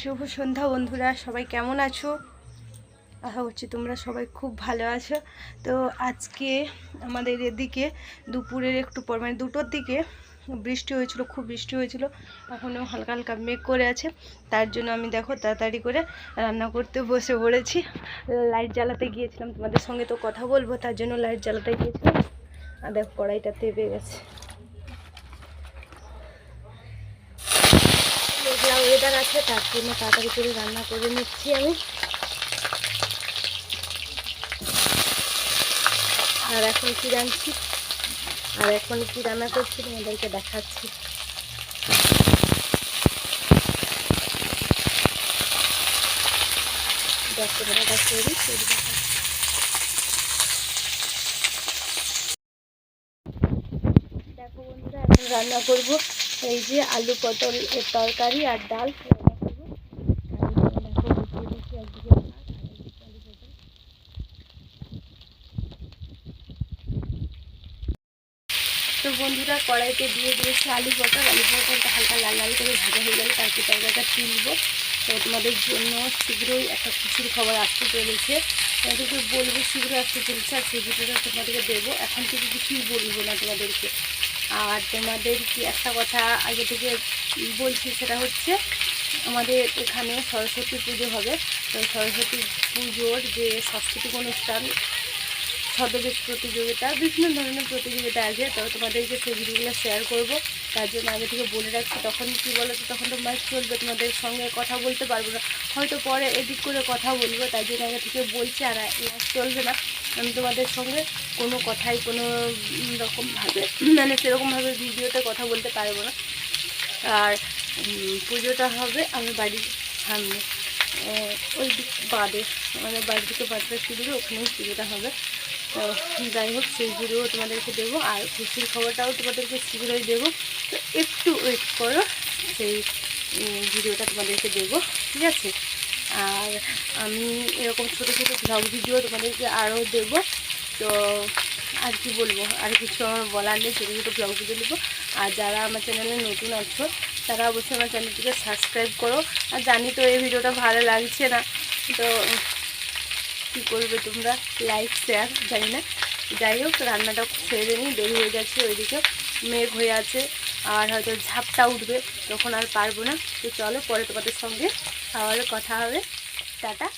শুভ সন্ধ্যা বন্ধুরা, সবাই কেমন আছো? আশা করছি তোমরা সবাই খুব ভালো আছো। তো আজকে আমাদের এদিকে দুপুরের একটু পর মানে দুটোর দিকে বৃষ্টি হয়েছিল, খুব বৃষ্টি হয়েছিল। এখনও হালকা হালকা মেঘ করে আছে। তার জন্য আমি দেখো তাড়াতাড়ি করে রান্না করতে বসে পড়েছি। লাইট জ্বালাতে গিয়েছিলাম, তোমাদের সঙ্গে তো কথা বলব, তার জন্য লাইট জ্বালাতে গিয়েছিলাম। আর দেখো কড়াইটা তেপে গেছে। ওয়েদার আছে, তার জন্য তাড়াতাড়ি করে রান্না করে নিচ্ছি আমি। আর এখন কি রাঁধছি? আর এখন কি রান্না করছি তোমাদেরকে দেখাচ্ছি। দেখো বন্ধুরা, এখন রান্না করব। এই যে আলু পটল এর তরকারি আর ডাল। তো বন্ধুরা, কড়াইতে দিয়ে দিয়েছি আলু পটল। আলু পটলটা হালকা লাল লাল করে ভাজা হয়ে গেলে তারপর তরকারিটা তুলব। তো তোমাদের জন্য শীঘ্রই একটা খুশির খবর আসতে চলেছে। তোমাদেরকে বলব, শীঘ্রই আসতে চলেছে, আর সেই ভিডিওটা তোমাদেরকে দেবো। এখন থেকে কিছুই বলব না তোমাদেরকে। আর তোমাদের কি একটা কথা আগে থেকে বলছি, সেটা হচ্ছে আমাদের এখানে সরস্বতী পুজো হবে। তো সরস্বতী পুজোর যে সাংস্কৃতিক অনুষ্ঠান, ছদ্মবেশ প্রতিযোগিতা, বিভিন্ন ধরনের প্রতিযোগিতা আছে। তো তোমাদেরকে সেই ভিডিওগুলো শেয়ার করব। তার জন্য আগে থেকে বলে রাখছি, তখন কি বলো তো তখন তো মাইক চলবে, তোমাদের সঙ্গে কথা বলতে পারব না। হয়তো পরে এডিট করে কথা বলব, তার জন্য আগে থেকে বলছি, আর চলবে না। আমি তোমাদের সঙ্গে কোনো কথাই, কোনো রকমভাবে মানে সেরকমভাবে ভিডিওতে কথা বলতে পারব না। আর পুজোটা হবে আমার বাড়ির সামনে। ওই দিক বাদে আমাদের বাড়ি থেকে পাঁচটা সিঁড়ি ওখানেই পুজোটা হবে। তো যাই হোক, সেই ভিডিও তোমাদেরকে দেবো, আর খুশির খবরটাও তোমাদেরকে শীঘ্রই দেবো। তো একটু ওয়েট করো, সেই ভিডিওটা তোমাদেরকে দেবো। ঠিক আছে? আর আমি এরকম ছোটো ছোটো ব্লগ ভিডিও তোমাদেরকে আরও দেবো। তো আর কি বলব? আর কিছু আমার বলার নেই, ছোটো ছোটো ব্লগ ভিডিও দেবো আর যারা আমার চ্যানেলে নতুন আছো, তারা অবশ্যই আমার চ্যানেলটিকে সাবস্ক্রাইব করো। আর জানি তো এই ভিডিওটা ভালো লাগছে না। তো কী করবে তোমরা? লাইক শেয়ার জানি না। যাই হোক, রান্নাটা সেরে নিই দেরি হয়ে যাচ্ছে ওইদিকে মেঘ হয়ে আছে। আর হয়তো ঝাপটা উঠবে, তখন আর পারব না। তো চলো পরে তোমাদের সঙ্গে খাওয়ারও কথা হবে। টাটা।